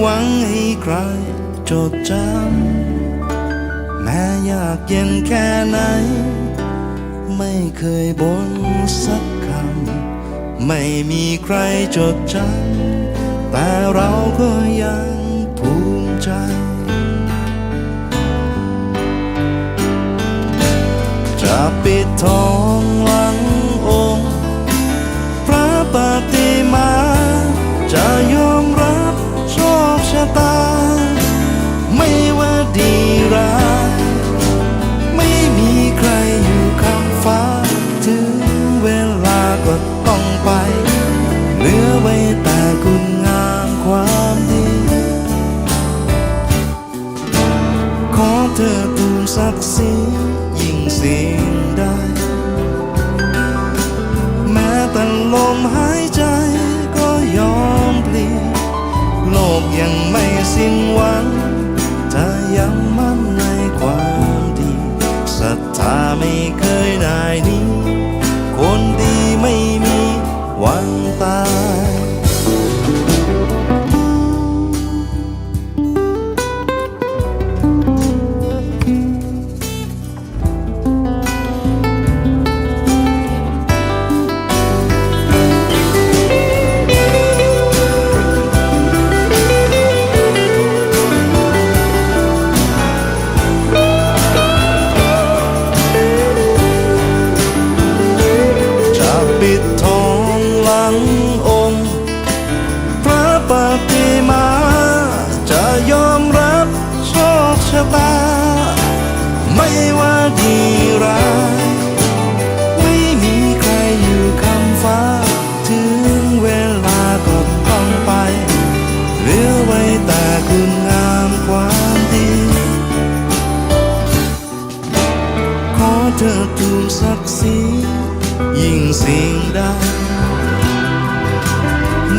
หวังให้ใครจดจำ แม้ยากเย็นแค่ไหน ไม่เคยบ่นสักคำ ไม่มีใครจดจำ แต่เราก็ยังภูมิใจจะปิดทอง เธอทูลศักดิ์ศรียิ่งสิ่งใดแม้แต่ลมหายใจก็ยอมพลีโลกยังไม่สิ้นหวังถ้ายังมั่นในความดีศรัทธาไม่เคยนายนี้ คนดีไม่มีวัน ศักดิ์ศรียิ่งสิ่งใด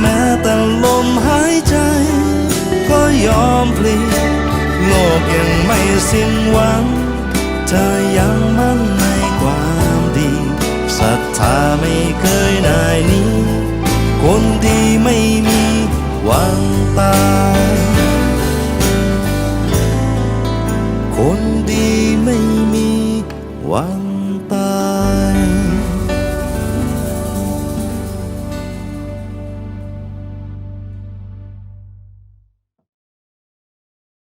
แม้แต่ลมหายใจ ก็ยอมพลีโลกยังไม่สิ้นหวัง เธอยังมั่นในความดีศรัทธาไม่เคยนายนี้ คนดีไม่มีวันตายคนดีไม่มีวัน ta